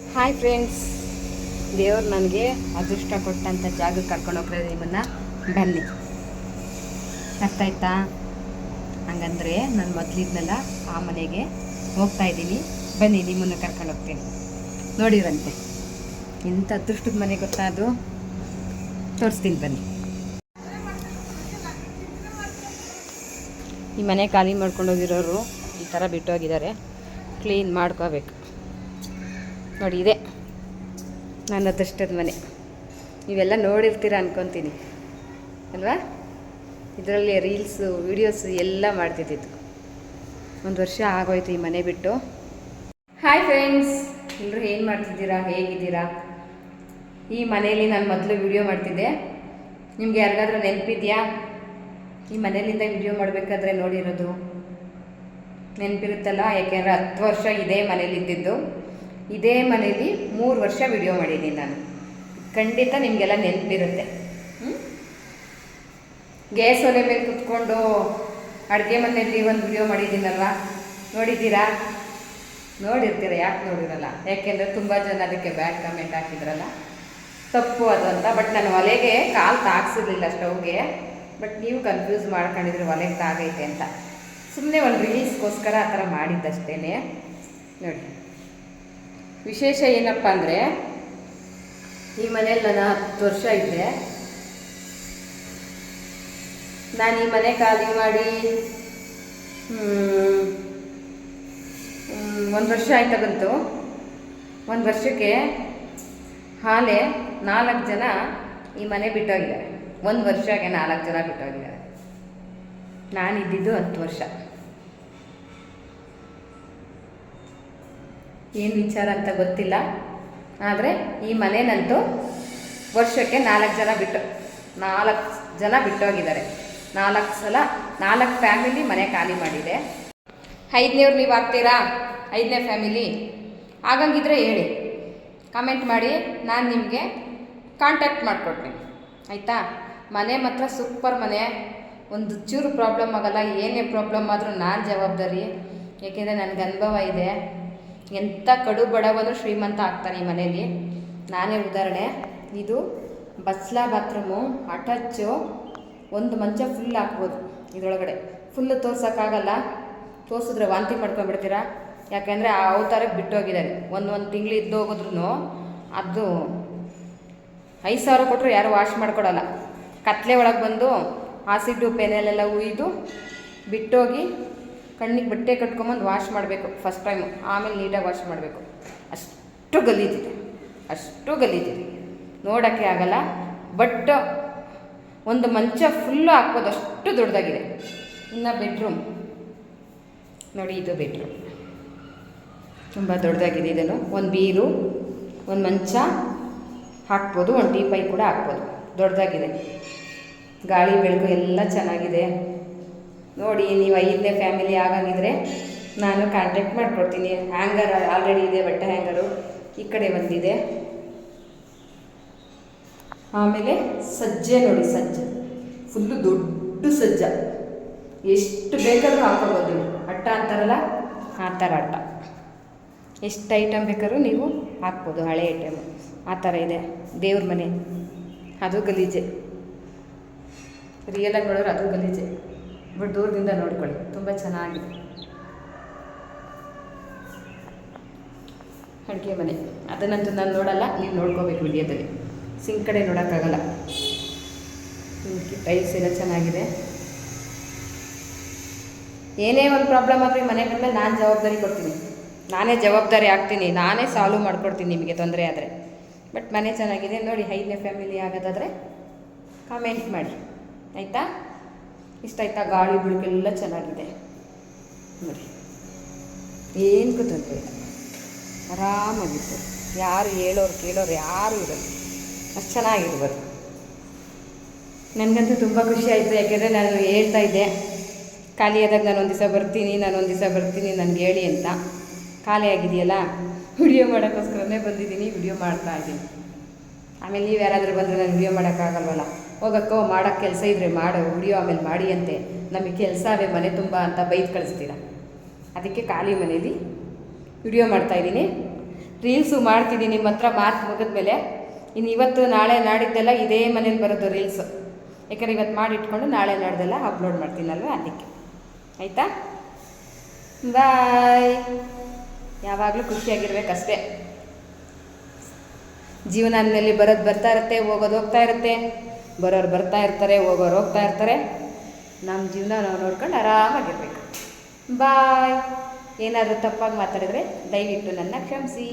Hi friends ದೇವ್ರು ನನಗೆ ಅದೃಷ್ಟ ಕೊಟ್ಟಂಥ ಜಾಗಕ್ಕೆ ಕರ್ಕೊಂಡು ನಿಮ್ಮನ್ನು. ಬನ್ನಿ. ಅರ್ಥ ಆಯ್ತಾ ಹಂಗಂದ್ರೆ ನಾನು ಮೊದಲಿದ್ನಲ್ಲ ಆ ಮನೆಗೆ ಹೋಗ್ತಾ ಇದ್ದೀನಿ. ಬನ್ನಿ, ನಿಮ್ಮನ್ನು ಕರ್ಕೊಂಡು ಹೋಗ್ತೀನಿ. ನೋಡಿರಂತೆ. ಇಂಥ ಅದೃಷ್ಟದ ಮನೆ ಗೊತ್ತಾ ಅದು? ತೋರಿಸ್ತೀನಿ ಬನ್ನಿ. ಈ ಮನೆ ಖಾಲಿ ಮಾಡ್ಕೊಂಡೋಗಿರೋರು ಈ ಥರ ಬಿಟ್ಟೋಗಿದ್ದಾರೆ. ಕ್ಲೀನ್ ಮಾಡ್ಕೋಬೇಕು. ನೋಡಿ, ಇದೆ. ನನ್ನ ಅದೃಷ್ಟದ ಮನೆ. ನೀವೆಲ್ಲ ನೋಡಿರ್ತೀರ ಅನ್ಕೊತೀನಿ. ಅಲ್ವಾ? ಇದರಲ್ಲಿ ರೀಲ್ಸು ವೀಡಿಯೋಸು ಎಲ್ಲ ಮಾಡ್ತಿದ್ದಿತ್ತು ಒಂದು ವರ್ಷ ಆಗೋಯ್ತು ಈ ಮನೆ ಬಿಟ್ಟು. ಹಾಯ್ ಫ್ರೆಂಡ್ಸ್ ಎಲ್ಲರೂ ಏನು ಮಾಡ್ತಿದ್ದೀರಾ? ಹೇಗಿದ್ದೀರಾ? ಈ ಮನೆಯಲ್ಲಿ ನಾನು ಮೊದಲು ವಿಡಿಯೋ ಮಾಡ್ತಿದ್ದೆ. ನಿಮ್ಗೆ ಯಾರಿಗಾದ್ರೂ ನೆನಪಿದೆಯಾ? ಈ ಮನೆಯಲ್ಲಿಂದ ವಿಡಿಯೋ ಮಾಡಬೇಕಾದ್ರೆ ನೋಡಿರೋದು. ನೆನಪಿರುತ್ತಲ್ಲ ಯಾಕೆಂದರೆ ಹತ್ತು ವರ್ಷ ಇದೇ ಮನೇಲಿ ಇದ್ದಿದ್ದು ಇದೇ ಮನೇಲಿ ಮೂರು ವರ್ಷ ವಿಡಿಯೋ ಮಾಡಿದ್ದೀನಿ ನಾನು. ಖಂಡಿತ ನಿಮಗೆಲ್ಲ ನೆನಪಿರುತ್ತೆ. ಗ್ಯಾಸ್ ಒಲೆ ಮೇಲೆ ಕುತ್ಕೊಂಡು ಅಡುಗೆ ಮನೆಯಲ್ಲಿ ಒಂದು ವಿಡಿಯೋ ಮಾಡಿದ್ದೀನಲ್ವ? ನೋಡಿದ್ದೀರಾ? ನೋಡಿರ್ತೀರ? ಯಾಕೆ ನೋಡಿರಲ್ಲ? ಯಾಕೆಂದರೆ ತುಂಬ ಜನ ಅದಕ್ಕೆ ಬ್ಯಾಡ್ ಕಮೆಂಟ್ ಹಾಕಿದ್ರಲ್ಲ. ತಪ್ಪು ಅದು ಅಂತ. ಬಟ್ ನಾನು ಒಲೆಗೆ ಕಾಲು ತಾಗಿಸಿರ್ಲಿಲ್ಲ ಸ್ಟವ್ಗೆ. ಬಟ್ ನೀವು ಕನ್ಫ್ಯೂಸ್ ಮಾಡ್ಕೊಂಡಿದ್ರೆ ಒಲೆಗೆ ತಾಗೈತೆ ಅಂತ. ಸುಮ್ಮನೆ ಒಂದು ರಿಲೀಸ್ಗೋಸ್ಕರ ಆ ಥರ ಮಾಡಿದ್ದಷ್ಟೇ ನೋಡಿ. ವಿಶೇಷ ಏನಪ್ಪ ಅಂದರೆ ಈ ಮನೆಯಲ್ಲಿ ನಾನು ಹತ್ತು ವರ್ಷ ಇದ್ದೆ ನಾನು ಈ ಮನೆ ಖಾಲಿ ಮಾಡಿ ಒಂದು ವರ್ಷ ಆಯ್ತಾ ಬಂತು. ಒಂದು ವರ್ಷಕ್ಕೆ ಹಾಲೆ ನಾಲ್ಕು ಜನ ಈ ಮನೆ ಬಿಟ್ಟೋಗಿದ್ದಾರೆ. ಒಂದು ವರ್ಷಕ್ಕೆ ನಾಲ್ಕು ಜನ ಬಿಟ್ಟೋಗಿದ್ದಾರೆ. ನಾನಿದ್ದಿದ್ದು ಹತ್ತು ವರ್ಷ. ಏನು ವಿಚಾರ ಅಂತ ಗೊತ್ತಿಲ್ಲ. ಆದರೆ ಈ ಮನೆನಂತೂ ವರ್ಷಕ್ಕೆ ನಾಲ್ಕು ಜನ ಬಿಟ್ಟು, ನಾಲ್ಕು ಜನ ಬಿಟ್ಟೋಗಿದ್ದಾರೆ. ನಾಲ್ಕು ಸಲ, ನಾಲ್ಕು ಫ್ಯಾಮಿಲಿ ಮನೆ ಖಾಲಿ ಮಾಡಿದೆ. ಐದನೇವ್ರು ನೀವು ಆಗ್ತೀರಾ ಐದನೇ ಫ್ಯಾಮಿಲಿ. ಆಗಂಗಿದ್ರೆ ಹೇಳಿ ಕಮೆಂಟ್ ಮಾಡಿ, ನಾನು ನಿಮಗೆ ಕಾಂಟ್ಯಾಕ್ಟ್ ಮಾಡಿಕೊಡ್ತೀನಿ. ಆಯಿತಾ? ಮನೆ ಮಾತ್ರ ಸೂಪರ್ ಮನೆ. ಒಂದು ಚೂರು ಪ್ರಾಬ್ಲಮ್ ಆಗಲ್ಲ, ಏನೇ ಪ್ರಾಬ್ಲಮ್ ಆದರೂ ನಾನು ಜವಾಬ್ದಾರಿ. ಏಕೆಂದರೆ ನನಗೆ ಅನುಭವ ಇದೆ. ಎಂಥ ಕಡು ಬಡವನು ಶ್ರೀಮಂತ ಆಗ್ತಾನೆ ಈ ಮನೆಯಲ್ಲಿ? ನಾನೇ ಉದಾಹರಣೆ. ಇದು ಬಸ್ಲಾ ಬಾತ್ರೂಮು, ಅಟಚ್ಚು, ಒಂದು ಮಂಚ ಫುಲ್ ಹಾಕ್ಬೋದು ಇದರೊಳಗಡೆ. ಫುಲ್ಲು ತೋರ್ಸೋಕ್ಕಾಗಲ್ಲ. ತೋರಿಸಿದ್ರೆ ವಾಂತಿ ಮಾಡ್ಕೊಂಡ್ಬಿಡ್ತೀರಾ? ಯಾಕೆಂದರೆ ಆ ಅವತಾರಕ್ಕೆ ಬಿಟ್ಟೋಗಿದ್ದಾರೆ. ಒಂದು ಒಂದು ತಿಂಗಳು ಇದ್ದು ಹೋಗಿದ್ರು ಅದು ಐದು ಸಾವಿರ ಕೊಟ್ಟರು ಯಾರು ವಾಶ್ ಮಾಡ್ಕೊಡಲ್ಲ. ಕತ್ಲೆ ಒಳಗೆ ಬಂದು ಆಸಿಡ್ಡು ಪೆನೆಲೆಲ್ಲ ಉಯ್ದು ಬಿಟ್ಟೋಗಿ ಕಣ್ಣಿಗೆ ಬಟ್ಟೆ ಕಟ್ಕೊಂಬಂದು ವಾಶ್ ಮಾಡಬೇಕು ಫಸ್ಟ್ ಟೈಮು ಆಮೇಲೆ ನೀಟಾಗಿ ವಾಶ್ ಮಾಡಬೇಕು. ಅಷ್ಟು ಗಲೀಜಿದೆ. ಅಷ್ಟು ಗಲೀಜಿದೆ. ನೋಡೋಕ್ಕೆ ಆಗಲ್ಲ ಬಟ್ ಒಂದು ಮಂಚ ಫುಲ್ಲು ಹಾಕ್ಬೋದು. ಅಷ್ಟು ದೊಡ್ಡದಾಗಿದೆ. ಇನ್ನು ಬೆಡ್ರೂಮ್ ನೋಡಿ, ಇದು ಬೆಡ್ರೂಮ್ ತುಂಬ ದೊಡ್ಡದಾಗಿದೆ ಇದನ್ನು. ಒಂದು ಬೀರು, ಒಂದು ಮಂಚ ಹಾಕ್ಬೋದು. ಒಂದು ಟೀ ಪೈ ಕೂಡ ಹಾಕ್ಬೋದು. ದೊಡ್ಡದಾಗಿದೆ. ಗಾಳಿ, ಬೆಳಕು ಎಲ್ಲ ಚೆನ್ನಾಗಿದೆ. ನೋಡಿ, ನೀವು ಐದನೇ ಫ್ಯಾಮಿಲಿ ಆಗಂಗಿದ್ರೆ ನಾನು ಕಾಂಟ್ಯಾಕ್ಟ್ ಮಾಡಿಕೊಡ್ತೀನಿ. ಹ್ಯಾಂಗರ್ ಆಲ್ರೆಡಿ ಇದೆ, ಬಟ್ಟೆ ಹ್ಯಾಂಗರು ಈ ಕಡೆ ಬಂದಿದೆ. ಆಮೇಲೆ ಸಜ್ಜೆ ನೋಡಿ, ಸಜ್ಜೆ. ಫುಲ್ಲು ದೊಡ್ಡ ಸಜ್ಜ. ಎಷ್ಟು ಬೇಕಾದರೂ ಹಾಕೋಬೋದು. ಅಟ್ಟ ಅಂತಾರಲ್ಲ? ಆ ಥರ ಅಟ್ಟ. ಎಷ್ಟು ಐಟಮ್ ಬೇಕಾದ್ರೂ ನೀವು ಹಾಕ್ಬೋದು, ಹಳೆ ಐಟಮ್ ಆ ಥರ ಇದೆ. ದೇವ್ರ ಮನೆ. ಅದು ಗಲೀಜೆ. ರಿಯಲಾಗಿ ನೋಡೋರು ಅದು ಗಲೀಜೆ. ಬಟ್ ದೂರದಿಂದ ನೋಡ್ಕೊಳ್ಳಿ. ತುಂಬ ಚೆನ್ನಾಗಿದೆ. ಅಡುಗೆ ಮನೆ. ಅದನ್ನಂತೂ ನಾನು ನೋಡಲ್ಲ, ನೀವು ನೋಡ್ಕೋಬೇಕು ವಿಡಿಯೋದಲ್ಲಿ. ಸಿಂಕ್ ಕಡೆ ನೋಡೋಕ್ಕಾಗಲ್ಲ. ಟೈಲ್ಸ್ ಎಲ್ಲ ಚೆನ್ನಾಗಿದೆ. ಏನೇ ಒಂದು ಪ್ರಾಬ್ಲಮ್ ಆದರೆ ಮನೆ ಬಂದಮೇಲೆ ನಾನು ಜವಾಬ್ದಾರಿ ಕೊಡ್ತೀನಿ. ನಾನೇ ಜವಾಬ್ದಾರಿ ಆಗ್ತೀನಿ. ನಾನೇ ಸಾಲ್ವ್ ಮಾಡ್ಕೊಡ್ತೀನಿ ನಿಮಗೆ ತೊಂದರೆ ಆದರೆ. ಬಟ್ ಮನೆ ಚೆನ್ನಾಗಿದೆ. ನೋಡಿ ಐದನೇ ಫ್ಯಾಮಿಲಿ ಆಗೋದಾದರೆ ಕಾಮೆಂಟ್ ಮಾಡಿ. ಆಯಿತಾ? ಇಷ್ಟ ಆಯ್ತಾ ಗಾಳಿ ಬೆಳಕೆಲ್ಲ ಚೆನ್ನಾಗಿದೆ. ನೋಡಿ. ಏನು ಇಲ್ಲ ಆರಾಮಾಗಿತ್ತು ಯಾರು ಹೇಳೋರು ಕೇಳೋರು ಯಾರು ಇರಲ್ಲ. ಅಷ್ಟು ಚೆನ್ನಾಗಿರ್ಬೋದು. ನನಗಂತೂ ತುಂಬ ಖುಷಿ ಆಯಿತು. ಯಾಕೆಂದರೆ ನಾನು ಹೇಳ್ತಾ ಇದ್ದೆ. ಖಾಲಿ ನಾನು ಒಂದು ದಿವಸ ಬರ್ತೀನಿ, ನಾನು ಒಂದು ದಿವಸ ಬರ್ತೀನಿ, ನನಗೆ ಹೇಳಿ ಅಂತ. ಖಾಲಿ ಆಗಿದೆಯಲ್ಲ? ವಿಡಿಯೋ ಮಾಡೋಕ್ಕೋಸ್ಕರನೇ ಬಂದಿದ್ದೀನಿ, ವಿಡಿಯೋ ಮಾಡ್ತಾ ಇದ್ದೀನಿ. ಆಮೇಲೆ ನೀವು ಯಾರಾದರೂ ಬಂದರೆ ನಾನು ವಿಡಿಯೋ ಮಾಡೋಕ್ಕಾಗಲ್ವಲ್ಲ? ಹೋಗಕ್ಕೋ ಮಾಡೋಕ್ಕೆ ಕೆಲಸ ಇದ್ರೆ ಮಾಡು ವಿಡಿಯೋ ಆಮೇಲೆ ಮಾಡಿ ಅಂತೆ. ನಮಗೆ ಕೆಲಸ ಅವೇ ಮನೆ ತುಂಬ ಅಂತ ಬೈದು ಕಳಿಸ್ತೀರ? ಅದಕ್ಕೆ ಖಾಲಿ ಮನೇಲಿ ವಿಡಿಯೋ ಮಾಡ್ತಾಯಿದ್ದೀನಿ ರೀಲ್ಸು ಮಾಡ್ತಿದ್ದೀನಿ ನಿಮ್ಮ ಹತ್ರ ಮಾತು ಮುಗಿದ್ಮೇಲೆ. ಇನ್ನು ಇವತ್ತು ನಾಳೆ ನಾಡಿದ್ದೆಲ್ಲ ಇದೇ ಮನೇಲಿ ಬರೋದು ರೀಲ್ಸು. ಯಾಕಂದರೆ ಇವತ್ತು ಮಾಡಿಟ್ಕೊಂಡು ನಾಳೆ ನಾಡ್ದೆಲ್ಲ ಅಪ್ಲೋಡ್ ಮಾಡ್ತೀನಲ್ವ ಅದಕ್ಕೆ. ಆಯಿತಾ? ಬಾಯ್. ಯಾವಾಗಲೂ ಖುಷಿಯಾಗಿರ್ಬೇಕಷ್ಟೇ. ಜೀವನದಲ್ಲಿ ಬರೋದು ಬರ್ತಾ ಇರುತ್ತೆ, ಹೋಗೋದು ಹೋಗ್ತಾ ಇರುತ್ತೆ. ಬರೋರು ಬರ್ತಾ ಇರ್ತಾರೆ, ಹೋಗೋರು ಹೋಗ್ತಾ ಇರ್ತಾರೆ. ನಮ್ಮ ಜೀವನ ನಾವು ನೋಡ್ಕೊಂಡು ಆರಾಮಾಗಿರ್ಬೇಕು. ಬಾಯ್ ಏನಾದರೂ ತಪ್ಪಾಗಿ ಮಾತಾಡಿದ್ರೆ ದಯವಿಟ್ಟು ನನ್ನ ಕ್ಷಮಿಸಿ.